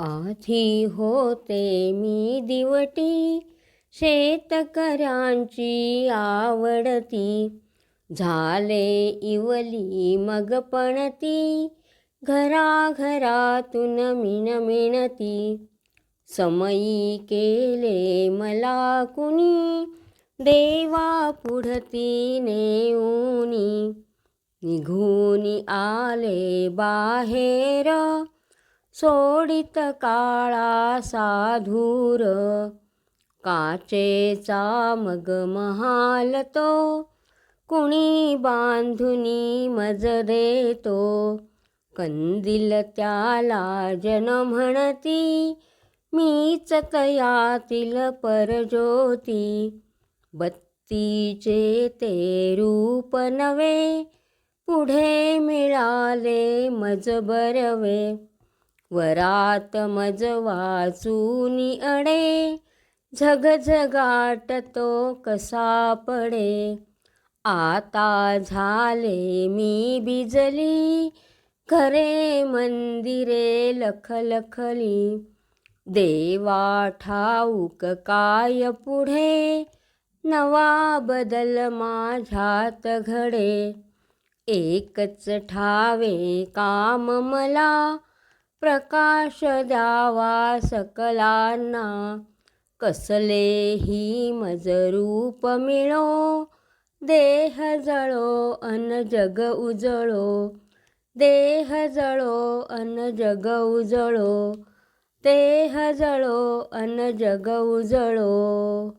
आधी होते मी दिवटी शेतकऱ्यांची आवडती. झाले इवली मग पणती घराघरातून मिणमिणती समयी केले मला कुणी देवा पुढती नेऊनी. निघून आले बाहेर सोडित काळा साधूर. काचेचा मग महाल तो कुणी बांधुनी मज देतो. कंदील त्याला जन म्हणती मीच तयातील परज्योती. बत्तीचे ते रूप नवे पुढे मिळाले मज बरवे. वरात मज वाचूनी अडे झगझगाट तो कसा पडे. आता झाले मी बिजली खरे मंदिरे लखलखली. देवा ठाऊक काय पुढे नवा बदल माझ्यात घडे. एकच ठावे काम मला प्रकाश द्यावा सकलांना कसलेही मजरूप मिळो? देह जळो अन जग उजळो. देह जळो अन जग उजळो. देह जळो अन जग उजळो.